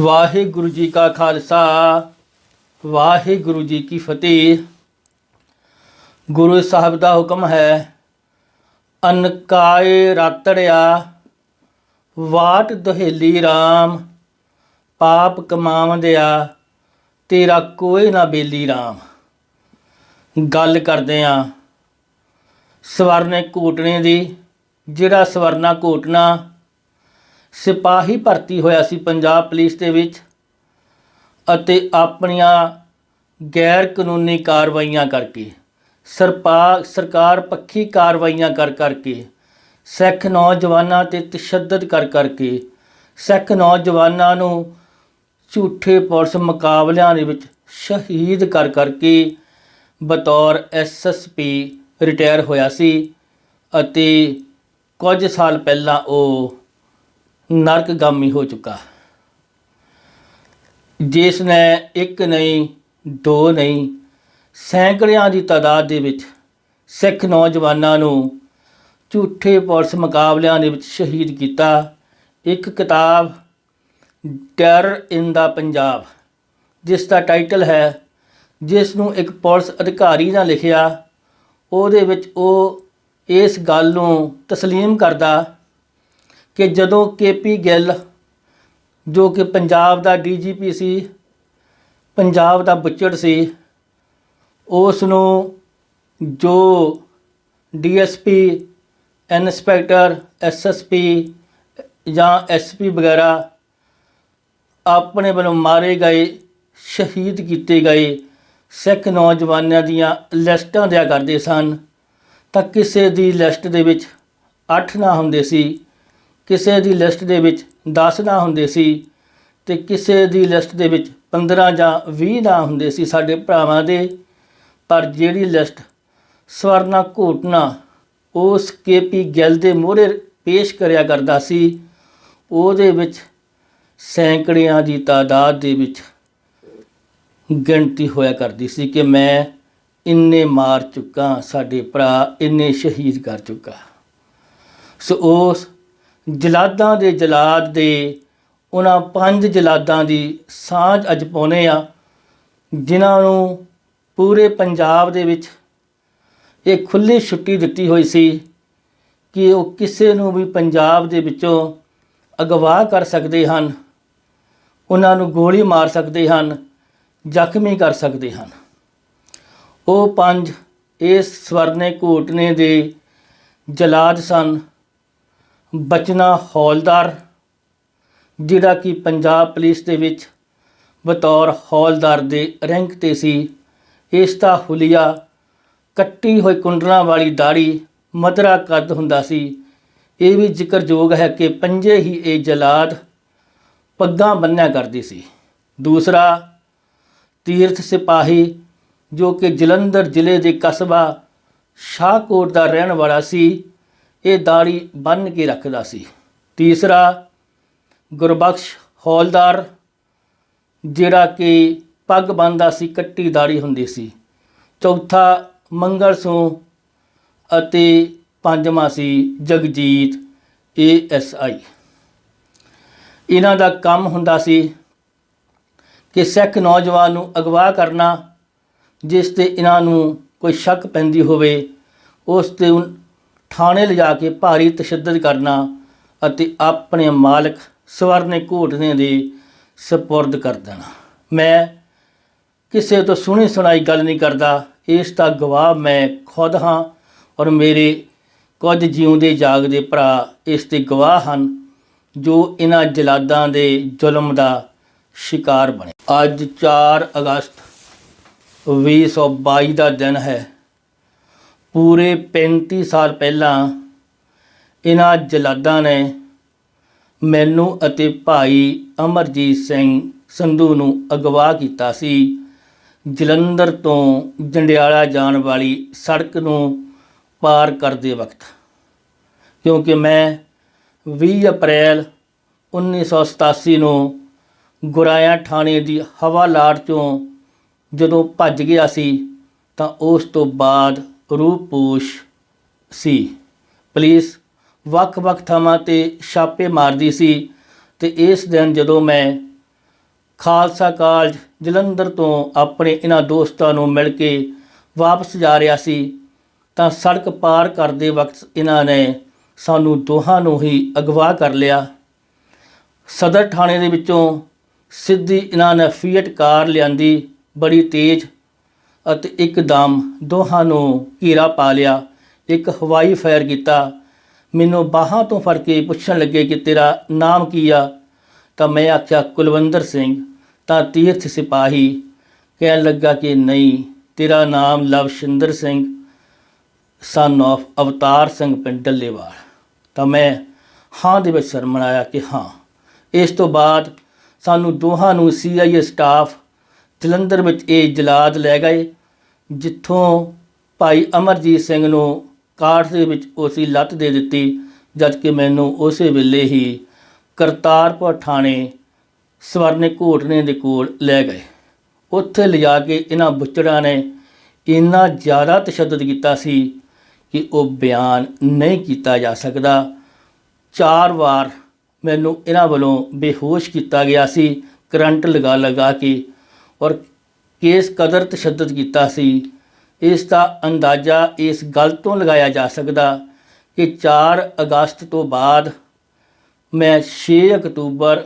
ਵਾਹਿਗੁਰੂ ਜੀ ਕਾ ਖਾਲਸਾ, ਵਾਹਿਗੁਰੂ ਜੀ ਕੀ ਫਤਿਹ। ਗੁਰੂ ਸਾਹਿਬ ਦਾ ਹੁਕਮ ਹੈ ਅਨਕਾਏ ਰਾਤੜਿਆ, ਵਾਟ ਦੁਹੇਲੀ RAM ਪਾਪ ਕਮਾਵੰਦਿਆ, ਤੇਰਾ ਕੋਈ ਨਾ ਬੇਲੀ RAM ਗੱਲ ਕਰਦੇ ਆ, ਸਵਰਨੇ ਕੋਟਣੇ ਦੀ, ਜਿਹੜਾ ਸਵਰਨਾ ਕੋਟਣਾ ਸਿਪਾਹੀ ਭਰਤੀ ਹੋਇਆ ਸੀ ਪੰਜਾਬ ਪੁਲਿਸ ਦੇ ਵਿੱਚ ਅਤੇ ਆਪਣੀਆਂ ਗੈਰ ਕਾਨੂੰਨੀ ਕਾਰਵਾਈਆਂ ਕਰਕੇ, ਸਰਪਾ, ਸਰਕਾਰ ਪੱਖੀ ਕਾਰਵਾਈਆਂ ਕਰ ਕਰਕੇ, ਸਿੱਖ ਨੌਜਵਾਨਾਂ ਤੇ ਤਸ਼ੱਦਦ ਕਰ ਕਰਕੇ, ਸਿੱਖ ਨੌਜਵਾਨਾਂ ਨੂੰ ਝੂਠੇ ਪੁਲਿਸ ਮੁਕਾਬਲਿਆਂ ਦੇ ਵਿੱਚ ਸ਼ਹੀਦ ਕਰ ਕਰਕੇ ਬਤੌਰ ਐਸਐਸਪੀ ਰਿਟਾਇਰ ਹੋਇਆ ਸੀ ਅਤੇ ਕੁਝ ਸਾਲ ਪਹਿਲਾਂ ਉਹ ਨਰਕਗਾਮੀ ਹੋ ਚੁੱਕਾ। ਜਿਸ ਨੇ ਇੱਕ ਨਹੀਂ, ਦੋ ਨਹੀਂ, ਸੈਂਕੜਿਆਂ ਦੀ ਤਾਦਾਦ ਦੇ ਵਿੱਚ ਸਿੱਖ ਨੌਜਵਾਨਾਂ ਨੂੰ ਝੂਠੇ ਪੁਲਿਸ ਮੁਕਾਬਲਿਆਂ ਦੇ ਵਿੱਚ ਸ਼ਹੀਦ ਕੀਤਾ। ਇੱਕ ਕਿਤਾਬ ਟੈਰਰ ਇਨ ਦਾ ਪੰਜਾਬ, ਜਿਸ ਦਾ ਟਾਈਟਲ ਹੈ, ਜਿਸ ਨੂੰ ਇੱਕ ਪੁਲਿਸ ਅਧਿਕਾਰੀ ਨੇ ਲਿਖਿਆ। ਉਹਦੇ ਵਿੱਚ ਉਹ ਇਸ ਗੱਲ ਨੂੰ ਤਸਲੀਮ ਕਰਦਾ ਕਿ ਜਦੋਂ ਕੇਪੀ ਗਿੱਲ, ਜੋ ਕਿ ਪੰਜਾਬ ਦਾ ਡੀਜੀਪੀ ਸੀ, ਪੰਜਾਬ ਦਾ ਬੁੱਚੜ ਸੀ, ਉਸ ਨੂੰ ਜੋ ਡੀਐਸਪੀ ਇਨਸਪੈਕਟਰ ਐਸਐਸਪੀ ਜਾਂ ਐਸਪੀ ਵਗੈਰਾ ਆਪਣੇ ਵੱਲੋਂ ਮਾਰੇ ਗਏ, ਸ਼ਹੀਦ ਕੀਤੇ ਗਏ ਸਿੱਖ ਨੌਜਵਾਨਾਂ ਦੀਆਂ ਲਿਸਟਾਂ ਦਿਆ ਕਰਦੇ ਸਨ, ਤਾਂ ਕਿਸੇ ਦੀ ਲਿਸਟ ਦੇ ਵਿੱਚ 8 ਨਾ ਹੁੰਦੇ ਸੀ। ਕਿਸੇ ਦੀ ਲਿਸਟ ਦੇ ਵਿੱਚ 10 ਨਾ ਹੁੰਦੇ ਸੀ ਤੇ ਕਿਸੇ ਦੀ ਲਿਸਟ ਦੇ ਵਿੱਚ 15 ਜਾਂ 20 ਨਾ ਹੁੰਦੇ ਸੀ ਸਾਡੇ ਭਰਾਵਾਂ ਦੇ, ਪਰ ਜਿਹੜੀ ਲਿਸਟ ਸਵਰਨਾ ਘੋਟਣਾ ਉਸ ਕੇਪੀ ਗਿੱਲ ਦੇ ਮੋਹਰੇ ਪੇਸ਼ ਕਰਿਆ ਕਰਦਾ ਸੀ, ਉਹਦੇ ਵਿੱਚ ਸੈਂਕੜਿਆਂ ਦੀ ਤਾਦਾਦ ਦੇ ਵਿੱਚ ਗਿਣਤੀ ਹੋਇਆ ਕਰਦੀ ਸੀ ਕਿ ਮੈਂ ਇੰਨੇ ਮਾਰ ਚੁੱਕਾ, ਸਾਡੇ ਭਰਾ ਇੰਨੇ ਸ਼ਹੀਦ ਕਰ ਚੁੱਕਾ। ਸੋ ਉਸ ਜਲਾਦਾਂ ਦੇ ਜਲਾਦ ਦੇ, ਉਹਨਾਂ ਪੰਜ ਜਲਾਦਾਂ ਦੀ ਸਾਂਝ ਅੱਜ ਪਾਉਨੇ ਆ ਜਿਨ੍ਹਾਂ ਨੂੰ ਪੂਰੇ ਪੰਜਾਬ ਦੇ ਵਿੱਚ ਇਹ ਖੁੱਲੀ ਛੁੱਟੀ ਦਿੱਤੀ ਹੋਈ ਸੀ ਕਿ ਉਹ ਕਿਸੇ ਨੂੰ ਵੀ ਪੰਜਾਬ ਦੇ ਵਿੱਚੋਂ ਅਗਵਾ ਕਰ ਸਕਦੇ ਹਨ, ਉਹਨਾਂ ਨੂੰ ਗੋਲੀ ਮਾਰ ਸਕਦੇ ਹਨ, ਜ਼ਖਮੀ ਕਰ ਸਕਦੇ ਹਨ। ਉਹ ਪੰਜ ਇਸ ਸਵਰਨੇ ਘੋਟਨੇ ਦੇ ਜਲਾਦ ਸਨ। ਬਚਨਾ ਹੌਲਦਾਰ, ਜਿਹੜਾ ਕਿ ਪੰਜਾਬ ਪੁਲਿਸ ਦੇ ਵਿੱਚ ਬਤੌਰ ਹੌਲਦਾਰ ਦੇ ਰੈਂਕ ਤੇ ਸੀ, ਇਸ ਦਾ ਹੁਲੀਆ ਕੱਟੀ ਹੋਈ ਕੁੰਡਲਾਂ ਵਾਲੀ ਦਾੜੀ ਮਦਰਾ ਕੱਦ ਹੁੰਦਾ ਸੀ। ਇਹ ਵੀ ਜ਼ਿਕਰਯੋਗ ਹੈ ਕਿ ਪੰਜੇ ਹੀ ਇਹ ਜਲਾਦ ਪੱਗਾਂ ਬੰਨਿਆ ਕਰਦੀ ਸੀ। ਦੂਸਰਾ, ਤੀਰਥ ਸਿਪਾਹੀ, ਜੋ ਕਿ ਜਲੰਧਰ ਜ਼ਿਲ੍ਹੇ ਦੇ ਕਸਬਾ ਸ਼ਾਹਕੋਟ ਦਾ ਰਹਿਣ ਵਾਲਾ ਸੀ ਇਹ ਦਾੜੀ ਬੰਨ ਕੇ ਰੱਖਦਾ ਸੀ। ਤੀਸਰਾ, ਗੁਰਬਖਸ਼ ਹੌਲਦਾਰ, ਜਿਹੜਾ ਕਿ ਪੱਗ ਬੰਨਦਾ ਸੀ, ਕੱਟੀ ਦਾੜੀ ਹੁੰਦੀ ਸੀ। ਚੌਥਾ, ਮੰਗਲ ਸਿੰਘ ਅਤੇ ਪੰਜਵਾਂ ਸੀ, ਜਗਜੀਤ ਏਐਸਆਈ ਇਹਨਾਂ ਦਾ ਕੰਮ ਹੁੰਦਾ ਸੀ ਕਿ ਸਿੱਖ ਨੌਜਵਾਨ ਨੂੰ ਅਗਵਾ ਕਰਨਾ, ਜਿਸ ਤੇ ਇਹਨਾਂ ਨੂੰ ਕੋਈ ਸ਼ੱਕ ਪੈਂਦੀ ਹੋਵੇ, ਉਸ ਤੇ ਥਾਣੇ ਲਿਜਾ ਕੇ ਭਾਰੀ ਤਸ਼ੱਦਦ ਕਰਨਾ ਅਤੇ ਆਪਣੇ ਮਾਲਕ ਸਵਰਨੇ ਘੋਟਨੇ ਦੇ ਸਪੁਰਦ ਕਰ ਦੇਣਾ। ਮੈਂ ਕਿਸੇ ਤੋਂ ਸੁਣੀ ਸੁਣਾਈ ਗੱਲ ਨਹੀਂ ਕਰਦਾ। ਇਸ ਦਾ ਗਵਾਹ ਮੈਂ ਖੁਦ ਹਾਂ ਔਰ ਮੇਰੇ ਕੁਝ ਜਿਉਂਦੇ ਜਾਗਦੇ ਭਰਾ ਇਸ ਦੇ ਗਵਾਹ ਹਨ, ਜੋ ਇਹਨਾਂ ਜਲਾਦਾਂ ਦੇ ਜ਼ੁਲਮ ਦਾ ਸ਼ਿਕਾਰ ਬਣੇ। ਅੱਜ 4 ਅਗਸਤ 2022 ਦਾ ਦਿਨ ਹੈ। ਪੂਰੇ 35 ਸਾਲ ਪਹਿਲਾਂ ਇਹਨਾਂ ਜਲਾਦਾਂ ਨੇ ਮੈਨੂੰ ਅਤੇ ਭਾਈ ਅਮਰਜੀਤ ਸਿੰਘ ਸੰਧੂ ਨੂੰ ਅਗਵਾ ਕੀਤਾ ਸੀ। ਜਲੰਧਰ ਤੋਂ ਜੰਡਿਆਲਾ ਜਾਣ ਵਾਲੀ ਸੜਕ ਨੂੰ ਪਾਰ ਕਰਦੇ ਵਕਤ, ਕਿਉਂਕਿ ਮੈਂ 20 ਅਪ੍ਰੈਲ 1987 ਨੂੰ ਗੁਰਾਇਆ ਥਾਣੇ ਦੀ ਹਵਾ ਲਾਟ ਚੋਂ ਜਦੋਂ ਭੱਜ ਗਿਆ ਸੀ ਤਾਂ ਉਸ ਤੋਂ ਬਾਅਦ ਰੂਪੋਸ਼ ਸੀ। ਪੁਲਿਸ ਵੱਖ-ਵੱਖ ਥਾਵਾਂ ਤੇ ਛਾਪੇ ਮਾਰਦੀ ਸੀ ਤੇ ਇਸ ਦਿਨ ਜਦੋਂ ਮੈਂ ਖਾਲਸਾ ਕਾਲਜ ਜਲੰਧਰ ਤੋਂ ਆਪਣੇ ਇਹਨਾਂ ਦੋਸਤਾਂ ਨੂੰ ਮਿਲ ਕੇ ਵਾਪਸ ਜਾ ਰਿਹਾ ਸੀ, ਤਾਂ ਸੜਕ ਪਾਰ ਕਰਦੇ ਵਕਤ ਇਹਨਾਂ ਨੇ ਸਾਨੂੰ ਦੋਹਾਂ ਨੂੰ ਹੀ ਅਗਵਾ ਕਰ ਲਿਆ। ਸਦਰ ਥਾਣੇ ਦੇ ਵਿੱਚੋਂ ਸਿੱਧੀ ਇਹਨਾਂ ਨੇ ਫੀਟ ਕਾਰ ਲਿਆਂਦੀ, ਬੜੀ ਤੇਜ਼ ਅਤੇ ਇੱਕਦਮ ਦੋਹਾਂ ਨੂੰ ਘੇਰਾ ਪਾ ਲਿਆ। ਇੱਕ ਹਵਾਈ ਫਾਇਰ ਕੀਤਾ। ਮੈਨੂੰ ਬਾਹਾਂ ਤੋਂ ਫੜ ਕੇ ਪੁੱਛਣ ਲੱਗੇ ਕਿ ਤੇਰਾ ਨਾਮ ਕੀ ਆ? ਤਾਂ ਮੈਂ ਆਖਿਆ, ਕੁਲਵੰਦਰ ਸਿੰਘ, ਤਾਂ ਤੀਰਥ ਸਿਪਾਹੀ। ਕਹਿਣ ਲੱਗਾ ਕਿ ਨਹੀਂ, ਤੇਰਾ ਨਾਮ ਲਵਸ਼ਿੰਦਰ ਸਿੰਘ ਸਨ of ਅਵਤਾਰ ਸਿੰਘ ਪਿੰਡ ਡੱਲੇਵਾਲ। ਤਾਂ ਮੈਂ ਹਾਂ ਦੇ ਵਿੱਚ ਸ਼ਰਮਨਾਇਆ ਕਿ ਹਾਂ, ਇਸ ਤੋਂ ਬਾਅਦ ਸਾਨੂੰ ਦੋਹਾਂ ਨੂੰ ਸੀਆਈਏ ਸਟਾਫ ਜਲੰਧਰ ਵਿੱਚ ਇਹ ਜਲਾਦ ਲੈ ਗਏ, ਜਿੱਥੋਂ ਭਾਈ ਅਮਰਜੀਤ ਸਿੰਘ ਨੂੰ ਕਾਠ ਦੇ ਵਿੱਚ ਉਸੀ ਲੱਤ ਦੇ ਦਿੱਤੀ, ਜਦ ਕਿ ਮੈਨੂੰ ਉਸੇ ਵੇਲੇ ਹੀ ਕਰਤਾਰਪੁਰ ਥਾਣੇ ਸਵਰਨੇ ਘੋਟਨੇ ਦੇ ਕੋਲ ਲੈ ਗਏ। ਉੱਥੇ ਲਿਜਾ ਕੇ ਇਹਨਾਂ ਬੁੱਚੜਾਂ ਨੇ ਇੰਨਾ ਜ਼ਿਆਦਾ ਤਸ਼ੱਦਦ ਕੀਤਾ ਸੀ ਕਿ ਉਹ ਬਿਆਨ ਨਹੀਂ ਕੀਤਾ ਜਾ ਸਕਦਾ। ਚਾਰ ਵਾਰ ਮੈਨੂੰ ਇਹਨਾਂ ਵੱਲੋਂ ਬੇਹੋਸ਼ ਕੀਤਾ ਗਿਆ ਸੀ, ਕਰੰਟ ਲਗਾ ਲਗਾ ਕੇ ਔਰ ਕੇਸ ਕਦਰ ਤਸ਼ੱਦਦ ਕੀਤਾ ਸੀ, ਇਸ ਦਾ ਅੰਦਾਜ਼ਾ ਇਸ ਗੱਲ ਤੋਂ ਲਗਾਇਆ ਜਾ ਸਕਦਾ ਕਿ 4 ਅਗਸਤ ਤੋਂ ਬਾਅਦ ਮੈਂ 6 ਅਕਤੂਬਰ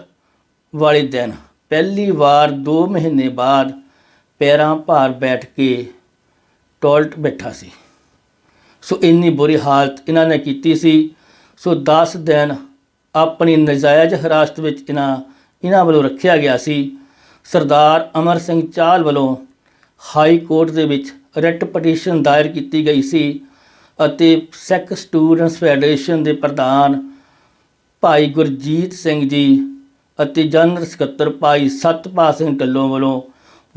ਵਾਲੇ ਦਿਨ ਪਹਿਲੀ ਵਾਰ 2 ਮਹੀਨੇ ਬਾਅਦ ਪੈਰਾਂ ਭਾਰ ਬੈਠ ਕੇ ਟੋਲਟ ਬੈਠਾ ਸੀ। ਸੋ ਇੰਨੀ ਬੁਰੀ ਹਾਲਤ ਇਹਨਾਂ ਨੇ ਕੀਤੀ ਸੀ। ਸੋ 10 ਦਿਨ ਆਪਣੀ ਨਜਾਇਜ਼ ਹਿਰਾਸਤ ਵਿੱਚ ਇਹਨਾਂ ਇਹਨਾਂ ਵੱਲੋਂ ਰੱਖਿਆ ਗਿਆ ਸੀ। ਸਰਦਾਰ ਅਮਰ ਸਿੰਘ ਚਾਹਲ ਵੱਲੋਂ ਹਾਈ ਕੋਰਟ ਦੇ ਵਿੱਚ ਰਿਟ ਪਟੀਸ਼ਨ ਦਾਇਰ ਕੀਤੀ ਗਈ ਸੀ ਅਤੇ ਸਿੱਖ ਸਟੂਡੈਂਟਸ ਫੈਡਰੇਸ਼ਨ ਦੇ ਪ੍ਰਧਾਨ ਭਾਈ ਗੁਰਜੀਤ ਸਿੰਘ ਜੀ ਅਤੇ ਜਨਰਲ ਸਕੱਤਰ ਭਾਈ ਸਤਪਾਲ ਸਿੰਘ ਢੱਲੋਂ ਵੱਲੋਂ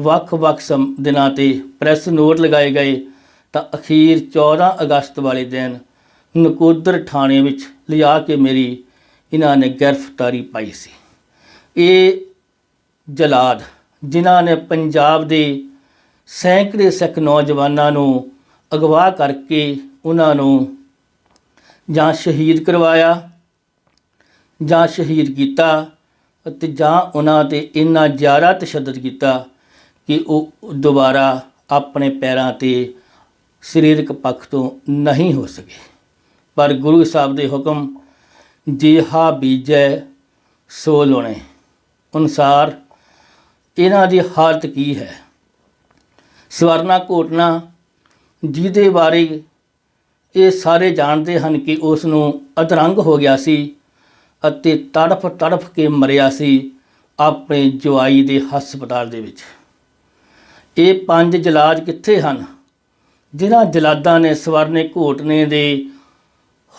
ਵੱਖ-ਵੱਖ ਸਮ- ਦਿਨਾਂ ਤੇ ਪ੍ਰੈਸ ਨੋਟ ਲਗਾਏ ਗਏ ਤਾਂ ਅਖੀਰ 14 ਅਗਸਤ ਵਾਲੇ ਦਿਨ ਨਕੋਦਰ ਥਾਣੇ ਵਿੱਚ ਲਿਆ ਕੇ ਮੇਰੀ ਇਹਨਾਂ ਨੇ ਗ੍ਰਿਫਤਾਰੀ ਪਾਈ ਸੀ। ਇਹ ਜਲਾਦ, ਜਿਨ੍ਹਾਂ ਨੇ ਪੰਜਾਬ ਦੇ ਸੈਂਕੜੇ ਸਿੱਖ ਨੌਜਵਾਨਾਂ ਨੂੰ ਅਗਵਾ ਕਰਕੇ ਉਹਨਾਂ ਨੂੰ ਜਾਂ ਸ਼ਹੀਦ ਕਰਵਾਇਆ, ਜਾਂ ਸ਼ਹੀਦ ਕੀਤਾ ਅਤੇ ਜਾਂ ਉਹਨਾਂ ਤੇ ਇੰਨਾ ਜ਼ਿਆਦਾ ਤਸ਼ੱਦਦ ਕੀਤਾ ਕਿ ਉਹ ਦੁਬਾਰਾ ਆਪਣੇ ਪੈਰਾਂ ਤੇ ਸਰੀਰਕ ਪੱਖ ਤੋਂ ਨਹੀਂ ਹੋ ਸਕੇ। ਪਰ ਗੁਰੂ ਸਾਹਿਬ ਦੇ ਹੁਕਮ, ਜਿਹਾ ਬੀਜੈ, ਸੋ ਲੋਣੇ ਅਨੁਸਾਰ ਇਹਨਾਂ ਦੀ ਹਾਲਤ ਕੀ ਹੈ? ਸਵਰਨਾ ਘੋਟਨਾ ਜਿਹਦੇ ਬਾਰੇ ਇਹ ਸਾਰੇ ਜਾਣਦੇ ਹਨ ਕਿ ਉਸ ਨੂੰ ਅਧਰੰਗ ਹੋ ਗਿਆ ਸੀ ਅਤੇ ਤੜਫ ਤੜਫ ਕੇ ਮਰਿਆ ਸੀ ਆਪਣੇ ਜਵਾਈ ਦੇ ਹਸਪਤਾਲ ਦੇ ਵਿੱਚ। ਇਹ ਪੰਜ ਜਲਾਦ ਕਿੱਥੇ ਹਨ? ਜਿਨ੍ਹਾਂ ਜਲਾਦਾਂ ਨੇ ਸਵਰਨੇ ਘੋਟਨੇ ਦੇ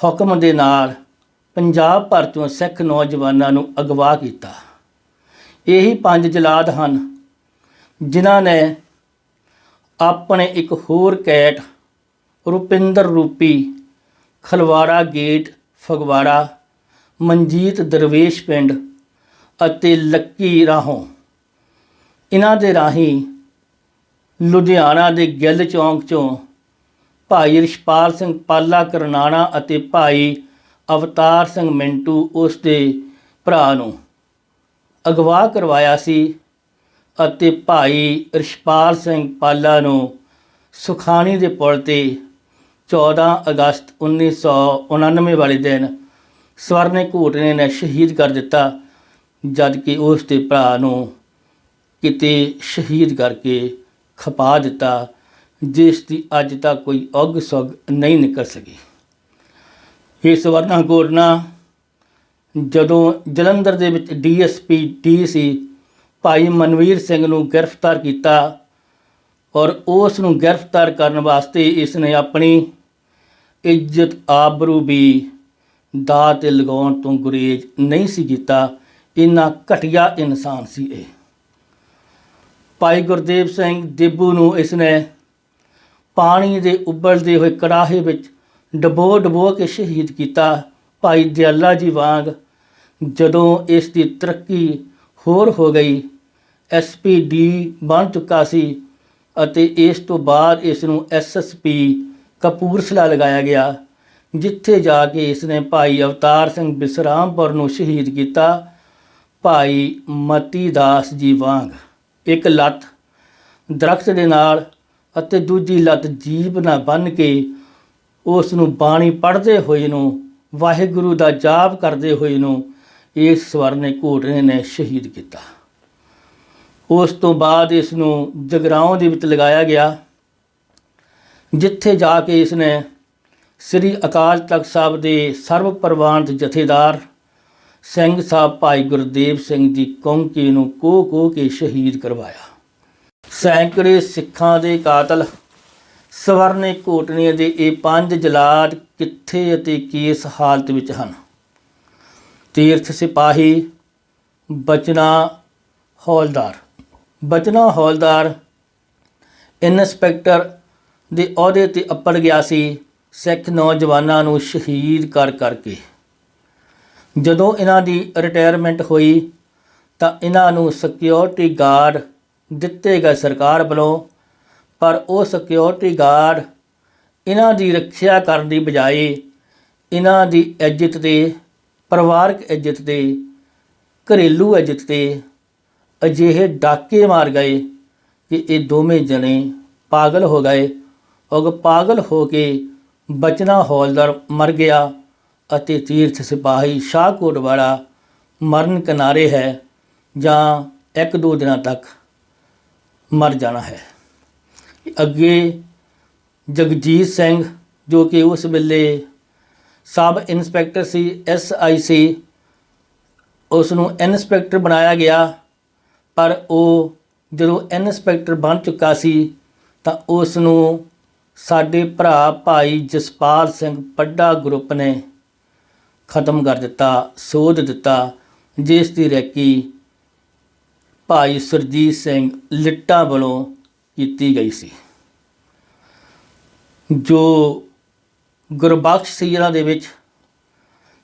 ਹੁਕਮ ਦੇ ਨਾਲ ਪੰਜਾਬ ਭਰ ਤੋਂ ਸਿੱਖ ਨੌਜਵਾਨਾਂ ਨੂੰ ਅਗਵਾ ਕੀਤਾ। ਇਹੀ ਪੰਜ ਜਲਾਦ ਹਨ, ਜਿਨ੍ਹਾਂ ਨੇ ਆਪਣੇ ਇੱਕ ਹੋਰ ਕੈਟ ਰੁਪਿੰਦਰ ਰੂਪੀ, ਖਲਵਾੜਾ ਗੇਟ, ਫਗਵਾੜਾ, ਮਨਜੀਤ ਦਰਵੇਸ਼ ਪਿੰਡ ਅਤੇ ਲੱਕੀ ਰਾਹੋਂ। ਇਹਨਾਂ ਦੇ ਰਾਹੀਂ ਲੁਧਿਆਣਾ ਦੇ ਗਿੱਲ ਚੌਂਕ ਚੋਂ ਭਾਈ ਰਿਸ਼ਪਾਲ ਸਿੰਘ ਪਾਲਾ, ਕਰਨਾਣਾ ਅਤੇ ਭਾਈ ਅਵਤਾਰ ਸਿੰਘ ਮਿੰਟੂ ਉਸ ਦੇ ਭਰਾ ਨੂੰ ਅਗਵਾ ਕਰਵਾਇਆ ਸੀ ਅਤੇ ਭਾਈ ਰਿਸ਼ਪਾਲ ਸਿੰਘ ਪਾਲਾ ਨੂੰ ਸੁਖਾਣੀ ਦੇ ਪੁਲ ਤੇ 14 ਅਗਸਤ 1999 ਵਾਲੇ ਦਿਨ ਸਵਰਨੇ ਘੋਟਨੇ ਨੇ ਸ਼ਹੀਦ ਕਰ ਦਿੱਤਾ ਜਦ ਕਿ ਉਸ ਦੇ ਭਰਾ ਨੂੰ ਕਿਤੇ ਸ਼ਹੀਦ ਕਰਕੇ ਖਪਾ ਦਿੱਤਾ, ਜਿਸ ਦੀ ਅੱਜ ਤੱਕ ਕੋਈ ਉਗ ਸੁਗ ਨਹੀਂ ਨਿਕਲ ਸਕੀ। ਇਹ ਸਵਰਨਾ ਘੋਟਨਾ ਜਦੋਂ ਜਲੰਧਰ ਦੇ ਵਿੱਚ ਡੀਐਸਪੀ ਡੀ ਸੀ ਭਾਈ ਮਨਵੀਰ ਸਿੰਘ ਨੂੰ ਗ੍ਰਿਫਤਾਰ ਕੀਤਾ ਔਰ ਉਸ ਨੂੰ ਗ੍ਰਿਫਤਾਰ ਕਰਨ ਵਾਸਤੇ ਇਸ ਨੇ ਆਪਣੀ ਇੱਜ਼ਤ ਆਬਰੂ ਵੀ ਦਾਅ ਤੇ ਲਗਾਉਣ ਤੋਂ ਗੁਰੇਜ਼ ਨਹੀਂ ਸੀ ਕੀਤਾ। ਇੰਨਾ ਘਟੀਆ ਇਨਸਾਨ ਸੀ ਇਹ। ਭਾਈ ਗੁਰਦੇਵ ਸਿੰਘ ਦੇਬੂ ਨੂੰ ਇਸ ਨੇ ਪਾਣੀ ਦੇ ਉਬਲਦੇ ਹੋਏ ਕੜਾਹੇ ਵਿੱਚ ਡਬੋ ਡਬੋ ਕੇ ਸ਼ਹੀਦ ਕੀਤਾ। ਭਾਈ ਦਿਆਲਾ ਜੀ ਵਾਂਗ ਜਦੋਂ ਇਸ ਦੀ ਤਰੱਕੀ ਹੋਰ ਹੋ ਗਈ ਐਸਪੀਡੀ ਬਣ ਚੁੱਕਾ ਸੀ ਅਤੇ ਇਸ ਤੋਂ ਬਾਅਦ ਇਸ ਨੂੰ ਐਸਐਸਪੀ ਕਪੂਰਸਲਾ ਲਗਾਇਆ ਗਿਆ, ਜਿੱਥੇ ਜਾ ਕੇ ਇਸ ਨੇ ਭਾਈ ਅਵਤਾਰ ਸਿੰਘ ਬਿਸਰਾਮਪੁਰ ਨੂੰ ਸ਼ਹੀਦ ਕੀਤਾ, ਭਾਈ ਮਤੀ ਦਾਸ ਜੀ ਵਾਂਗ। ਇੱਕ ਲੱਤ ਦਰਖਤ ਦੇ ਨਾਲ ਅਤੇ ਦੂਜੀ ਲੱਤ ਜੀਭ ਨਾਲ ਬੰਨ੍ਹ ਕੇ ਉਸ ਨੂੰ ਬਾਣੀ ਪੜ੍ਹਦੇ ਹੋਏ ਨੂੰ ਵਾਹਿਗੁਰੂ ਦਾ ਜਾਪ ਕਰਦੇ ਹੋਏ ਨੂੰ ਇਸ ਸਵਰਨੇ ਘੋਟਨੇ ਨੇ ਸ਼ਹੀਦ ਕੀਤਾ। ਉਸ ਤੋਂ ਬਾਅਦ ਇਸ ਨੂੰ ਜਗਰਾਉਂ ਦੇ ਵਿੱਚ ਲਗਾਇਆ ਗਿਆ, ਜਿੱਥੇ ਜਾ ਕੇ ਇਸ ਨੇ ਸ੍ਰੀ ਅਕਾਲ ਤਖਤ ਸਾਹਿਬ ਦੇ ਸਰਵ ਪ੍ਰਵਾਨਿਤ ਜਥੇਦਾਰ ਸਿੰਘ ਸਾਹਿਬ ਭਾਈ ਗੁਰਦੇਵ ਸਿੰਘ ਦੀ ਕੌਂਕੀ ਨੂੰ ਕੋਹ ਕੋਹ ਕੇ ਸ਼ਹੀਦ ਕਰਵਾਇਆ। ਸੈਂਕੜੇ ਸਿੱਖਾਂ ਦੇ ਕਾਤਲ ਸਵਰਨੇ ਕੋਟਨੀਆਂ ਦੇ ਇਹ ਪੰਜ ਜਲਾਦ ਕਿੱਥੇ ਅਤੇ ਕਿਸ ਹਾਲਤ ਵਿੱਚ ਹਨ? ਤੀਰਥ ਸਿਪਾਹੀ, ਬਚਨਾ ਹੌਲਦਾਰ। ਬਚਨਾ ਹੌਲਦਾਰ ਇਨਸਪੈਕਟਰ ਦੇ ਅਹੁਦੇ ਤੇ ਅੱਪੜ ਗਿਆ ਸੀ, ਸਿੱਖ ਨੌਜਵਾਨਾਂ ਨੂੰ ਸ਼ਹੀਦ ਕਰ ਕਰਕੇ। ਜਦੋਂ ਇਹਨਾਂ ਦੀ ਰਿਟਾਇਰਮੈਂਟ ਹੋਈ, ਤਾਂ ਇਹਨਾਂ ਨੂੰ ਸਿਕਿਉਰਿਟੀ ਗਾਰਡ ਦਿੱਤੇ ਗਏ ਸਰਕਾਰ ਵੱਲੋਂ ਪਰ ਉਹ ਸਿਕਿਉਰਿਟੀ ਗਾਰਡ ਇਹਨਾਂ ਦੀ ਰੱਖਿਆ ਕਰਨ ਦੀ ਬਜਾਏ ਇਹਨਾਂ ਦੀ ਇੱਜ਼ਤ ਤੇ, ਪਰਿਵਾਰਕ ਇੱਜ਼ਤ ਤੇ, ਘਰੇਲੂ ਇੱਜ਼ਤ ਤੇ ਅਜਿਹੇ ਡਾਕੇ ਮਾਰ ਗਏ ਕਿ ਇਹ ਦੋਵੇਂ ਜਣੇ ਪਾਗਲ ਹੋ ਗਏ। ਉਹ ਪਾਗਲ ਹੋ ਕੇ ਬਚਨਾ ਹੌਲਦਾਰ ਮਰ ਗਿਆ ਅਤੇ ਤੀਰਥ ਸਿਪਾਹੀ ਸ਼ਾਹਕੋਟ ਵਾਲਾ ਮਰਨ ਕਿਨਾਰੇ ਹੈ ਜਾਂ ਇੱਕ ਦੋ ਦਿਨਾਂ ਤੱਕ ਮਰ ਜਾਣਾ ਹੈ। ਅੱਗੇ ਜਗਜੀਤ ਸਿੰਘ ਜੋ ਕਿ ਉਸ ਵੇਲੇ sub inspector C S I ਸੀ ਉਸ ਨੂੰ ਇਨਸਪੈਕਟਰ ਬਣਾਇਆ ਗਿਆ। ਪਰ ਉਹ ਜਦੋਂ ਇਨਸਪੈਕਟਰ ਬਣ ਚੁੱਕਾ ਸੀ, ਤਾਂ ਉਸ ਨੂੰ ਸਾਡੇ ਭਰਾ ਭਾਈ ਜਸਪਾਲ ਸਿੰਘ ਪੱਡਾ ਗਰੁੱਪ ਨੇ ਖਤਮ ਕਰ ਦਿੱਤਾ, ਸੋਧ ਦਿੱਤਾ, ਜਿਸ ਦੀ ਰੈਕੀ ਭਾਈ ਸੁਰਜੀਤ ਸਿੰਘ ਲਿੱਟਾ ਵੱਲੋਂ ਕੀਤੀ ਗਈ ਸੀ। ਜੋ ਗੁਰਬਖਸ਼ ਸੀ ਦੇ ਵਿੱਚ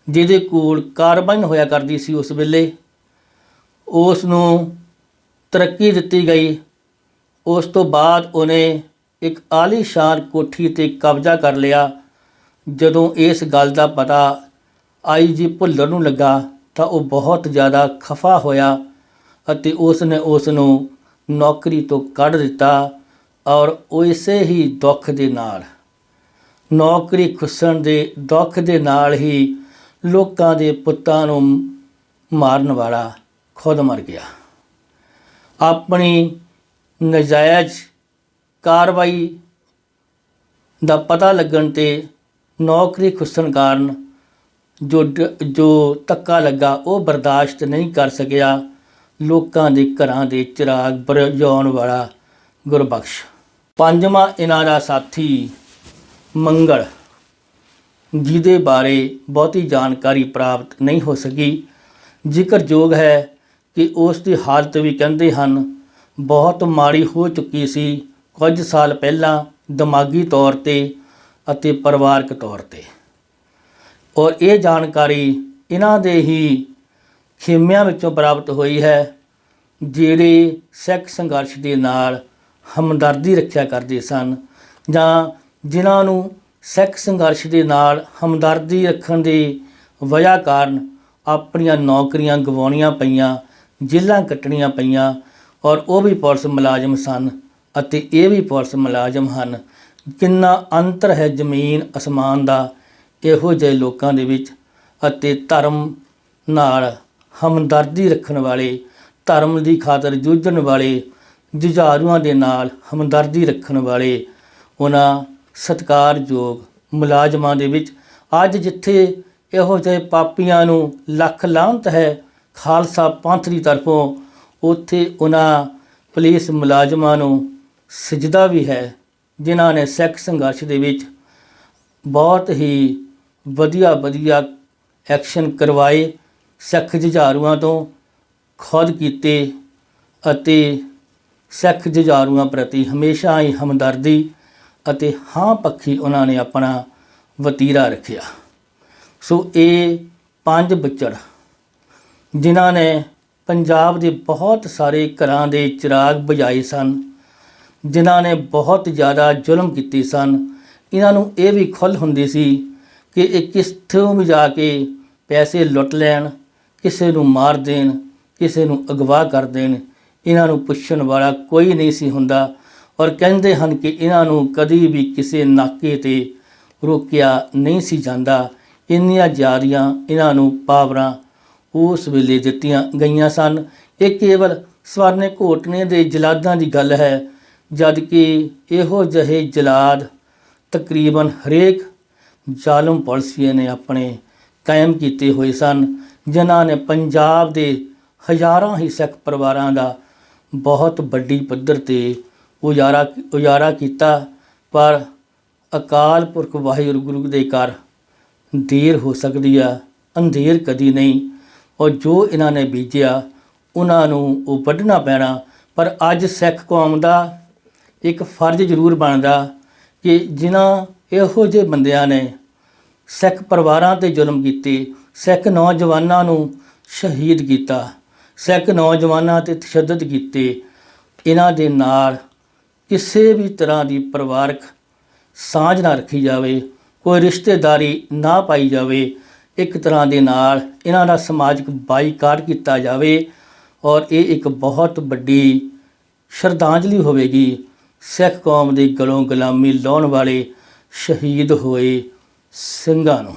ਜਿਹਦੇ ਕੋਲ ਕਾਰਬਾਈਨ ਹੋਇਆ ਕਰਦੀ ਸੀ ਉਸ ਵੇਲੇ, ਉਸ ਨੂੰ ਤਰੱਕੀ ਦਿੱਤੀ ਗਈ। ਉਸ ਤੋਂ ਬਾਅਦ ਉਹਨੇ ਇੱਕ ਆਲੀਸ਼ਾਨ ਕੋਠੀ ਤੇ ਕਬਜ਼ਾ ਕਰ ਲਿਆ। ਜਦੋਂ ਇਸ ਗੱਲ ਦਾ ਪਤਾ ਆਈ ਜੀ ਭੁੱਲਰ ਨੂੰ ਲੱਗਾ ਤਾਂ ਉਹ ਬਹੁਤ ਜ਼ਿਆਦਾ ਖਫਾ ਹੋਇਆ ਅਤੇ ਉਸ ਨੇ ਉਸ ਨੂੰ ਨੌਕਰੀ ਤੋਂ ਕੱਢ ਦਿੱਤਾ ਔਰ ਉਸੇ ਹੀ ਦੁੱਖ ਦੇ ਨਾਲ, ਨੌਕਰੀ ਖੁੱਸਣ ਦੇ ਦੁੱਖ ਦੇ ਨਾਲ ਹੀ ਲੋਕਾਂ ਦੇ ਪੁੱਤਾਂ ਨੂੰ ਮਾਰਨ ਵਾਲਾ ਖੁਦ ਮਰ ਗਿਆ। ਆਪਣੀ ਨਜਾਇਜ਼ ਕਾਰਵਾਈ ਦਾ ਪਤਾ ਲੱਗਣ ਤੇ ਨੌਕਰੀ ਖੁੱਸਣ ਕਾਰਨ ਜੋ ਡ- ਜੋ ਧੱਕਾ ਲੱਗਾ, ਉਹ ਬਰਦਾਸ਼ਤ ਨਹੀਂ ਕਰ ਸਕਿਆ। ਲੋਕਾਂ ਦੇ ਘਰਾਂ ਦੇ ਚਿਰਾਗ ਬਰਜਾਉਣ ਵਾਲਾ ਗੁਰਬਖਸ਼। ਪੰਜਵਾਂ ਇਹਨਾਂ ਦਾ ਸਾਥੀ ਮੰਗਲ, ਜਿਹਦੇ ਬਾਰੇ ਬਹੁਤੀ ਜਾਣਕਾਰੀ ਪ੍ਰਾਪਤ ਨਹੀਂ ਹੋ ਸਕੀ। ਜ਼ਿਕਰਯੋਗ ਹੈ ਕਿ ਉਸ ਦੀ ਹਾਲਤ ਵੀ ਕਹਿੰਦੇ ਹਨ, ਬਹੁਤ ਮਾੜੀ ਹੋ ਚੁੱਕੀ ਸੀ ਕੁਝ ਸਾਲ ਪਹਿਲਾਂ ਦਿਮਾਗੀ ਤੌਰ ਤੇ ਅਤੇ ਪਰਿਵਾਰਕ ਤੌਰ ਤੇ। ਔਰ ਇਹ ਜਾਣਕਾਰੀ ਇਹਨਾਂ ਦੇ ਹੀ ਖੇਮਿਆਂ ਵਿੱਚੋਂ ਪ੍ਰਾਪਤ ਹੋਈ ਹੈ, ਜਿਹੜੇ ਸਿੱਖ ਸੰਘਰਸ਼ ਦੇ ਨਾਲ ਹਮਦਰਦੀ ਰੱਖਿਆ ਕਰਦੇ ਸਨ, ਜਾਂ ਜਿਨ੍ਹਾਂ ਨੂੰ ਸਿੱਖ ਸੰਘਰਸ਼ ਦੇ ਨਾਲ ਹਮਦਰਦੀ ਰੱਖਣ ਦੀ ਵਜ੍ਹਾ ਕਾਰਨ ਆਪਣੀਆਂ ਨੌਕਰੀਆਂ ਗਵਾਉਣੀਆਂ ਪਈਆਂ, ਜੇਲ੍ਹਾਂ ਕੱਟਣੀਆਂ ਪਈਆਂ, ਔਰ ਉਹ ਵੀ ਪੁਲਿਸ ਮੁਲਾਜ਼ਮ ਸਨ ਅਤੇ ਇਹ ਵੀ ਪੁਲਿਸ ਮੁਲਾਜ਼ਮ ਹਨ। ਕਿੰਨਾ ਅੰਤਰ ਹੈ ਜ਼ਮੀਨ ਅਸਮਾਨ ਦਾ, ਇਹੋ ਜਿਹੇ ਲੋਕਾਂ ਦੇ ਵਿੱਚ ਅਤੇ ਧਰਮ ਨਾਲ ਹਮਦਰਦੀ ਰੱਖਣ ਵਾਲੇ, ਧਰਮ ਦੀ ਖਾਤਰ ਜੂਝਣ ਵਾਲੇ, ਜੁਝਾਰੂਆਂ ਦੇ ਨਾਲ ਹਮਦਰਦੀ ਰੱਖਣ ਵਾਲੇ, ਉਹਨਾਂ ਸਤਿਕਾਰਯੋਗ ਮੁਲਾਜ਼ਮਾਂ ਦੇ ਵਿੱਚ ਅੱਜ ਜਿੱਥੇ ਇਹੋ ਜਿਹੇ ਪਾਪੀਆਂ ਨੂੰ ਲੱਖ ਲਾਹਨਤ ਹੈ ਖਾਲਸਾ ਪੰਥ ਦੀ ਤਰਫੋਂ, ਉੱਥੇ ਉਹਨਾਂ ਪੁਲਿਸ ਮੁਲਾਜ਼ਮਾਂ ਨੂੰ ਸਜਦਾ ਵੀ ਹੈ, ਜਿਨ੍ਹਾਂ ਨੇ ਸਿੱਖ ਸੰਘਰਸ਼ ਦੇ ਵਿੱਚ ਬਹੁਤ ਹੀ ਵਧੀਆ ਵਧੀਆ ਐਕਸ਼ਨ ਕਰਵਾਏ। ਸਿੱਖ ਜੁਝਾਰੂਆਂ ਤੋਂ ਖੁਦ ਕੀਤੇ ਅਤੇ ਸਿੱਖ ਜੁਝਾਰੂਆਂ ਪ੍ਰਤੀ ਹਮੇਸ਼ਾ ਹੀ ਹਮਦਰਦੀ ਅਤੇ ਹਾਂ ਪੱਖੀ ਉਹਨਾਂ ਨੇ ਆਪਣਾ ਵਤੀਰਾ ਰੱਖਿਆ। ਸੋ ਇਹ ਪੰਜ ਬੱਚੜ ਜਿਨ੍ਹਾਂ ਨੇ ਪੰਜਾਬ ਦੇ ਬਹੁਤ ਸਾਰੇ ਘਰਾਂ ਦੇ ਚਿਰਾਗ ਬੁਝਾਏ ਸਨ, ਜਿਨ੍ਹਾਂ ਨੇ ਬਹੁਤ ਜ਼ਿਆਦਾ ਜ਼ੁਲਮ ਕੀਤੇ ਸਨ। ਇਹਨਾਂ ਨੂੰ ਇਹ ਵੀ ਖੁੱਲ੍ਹ ਹੁੰਦੀ ਸੀ ਕਿ ਇਹ ਕਿੱਥੋਂ ਵੀ ਜਾ ਕੇ ਪੈਸੇ ਲੁੱਟ ਲੈਣ ਕਿਸੇ ਨੂੰ ਮਾਰ ਦੇਣ, ਕਿਸੇ ਨੂੰ ਅਗਵਾ ਕਰ ਦੇਣ, ਇਹਨਾਂ ਨੂੰ ਪੁੱਛਣ ਵਾਲਾ ਕੋਈ ਨਹੀਂ ਸੀ ਹੁੰਦਾ। ਔਰ ਕਹਿੰਦੇ ਹਨ ਕਿ ਇਹਨਾਂ ਨੂੰ ਕਦੀ ਵੀ ਕਿਸੇ ਨਾਕੇ ਤੇ ਰੋਕਿਆ ਨਹੀਂ ਸੀ ਜਾਂਦਾ। ਇੰਨੀਆਂ ਜ਼ਿਆਦੀਆਂ ਇਹਨਾਂ ਨੂੰ ਪਾਵਰਾਂ ਉਸ ਵੇਲੇ ਦਿੱਤੀਆਂ ਗਈਆਂ ਸਨ। ਇਹ ਕੇਵਲ ਸਵਰਨੇ ਘੋਟਨੇ ਦੇ ਜਲਾਦਾਂ ਦੀ ਗੱਲ ਹੈ ਜਦ ਕਿ ਇਹੋ ਜਿਹੇ ਜਲਾਦ ਤਕਰੀਬਨ ਹਰੇਕ ਜ਼ਾਲਮ ਪੁਲਸੀਏ ਨੇ ਆਪਣੇ ਕਾਇਮ ਕੀਤੇ ਹੋਏ ਸਨ। ਜਿਨ੍ਹਾਂ ਨੇ ਪੰਜਾਬ ਦੇ ਹਜ਼ਾਰਾਂ ਹੀ ਸਿੱਖ ਪਰਿਵਾਰਾਂ ਦਾ ਬਹੁਤ ਵੱਡੀ ਪੱਧਰ ਤੇ ਉਜਾਰਾ ਉਜਾਰਾ ਕੀਤਾ, ਪਰ ਅਕਾਲ ਪੁਰਖ ਵਾਹਿਗੁਰੂ, ਗੁਰੂ ਦੇ ਘਰ ਦੇਰ ਹੋ ਸਕਦੀ ਆ, ਅੰਧੇਰ ਕਦੀ ਨਹੀਂ। ਔਰ ਜੋ ਇਹਨਾਂ ਨੇ ਬੀਜਿਆ, ਉਹਨਾਂ ਨੂੰ ਉਹ ਵੱਢਣਾ ਪੈਣਾ। ਪਰ ਅੱਜ ਸਿੱਖ ਕੌਮ ਦਾ ਇੱਕ ਫਰਜ਼ ਜ਼ਰੂਰ ਬਣਦਾ ਕਿ ਜਿਨ੍ਹਾਂ ਇਹੋ ਜਿਹੇ ਬੰਦਿਆਂ ਨੇ ਸਿੱਖ ਪਰਿਵਾਰਾਂ ਤੇ ਜ਼ੁਲਮ ਕੀਤੇ ਸਿੱਖ ਨੌਜਵਾਨਾਂ ਨੂੰ ਸ਼ਹੀਦ ਕੀਤਾ, ਸਿੱਖ ਨੌਜਵਾਨਾਂ ਤੇ ਤਸ਼ੱਦਦ ਕੀਤੇ। ਇਹਨਾਂ ਦੇ ਨਾਲ ਕਿਸੇ ਵੀ ਤਰ੍ਹਾਂ ਦੀ ਪਰਿਵਾਰਕ ਸਾਂਝ ਨਾ ਰੱਖੀ ਜਾਵੇ, ਕੋਈ ਰਿਸ਼ਤੇਦਾਰੀ ਨਾ ਪਾਈ ਜਾਵੇ, ਇੱਕ ਤਰ੍ਹਾਂ ਦੇ ਨਾਲ ਇਹਨਾਂ ਦਾ ਸਮਾਜਿਕ ਬਾਈਕਾਟ ਕੀਤਾ ਜਾਵੇ ਔਰ ਇਹ ਇੱਕ ਬਹੁਤ ਵੱਡੀ ਸ਼ਰਧਾਂਜਲੀ ਹੋਵੇਗੀ। ਸਿੱਖ ਕੌਮ ਦੇ ਗਲੋਂ ਗੁਲਾਮੀ ਲਾਉਣ ਵਾਲੇ ਸ਼ਹੀਦ ਹੋਏ ਸਿੰਘਾਂ ਨੂੰ।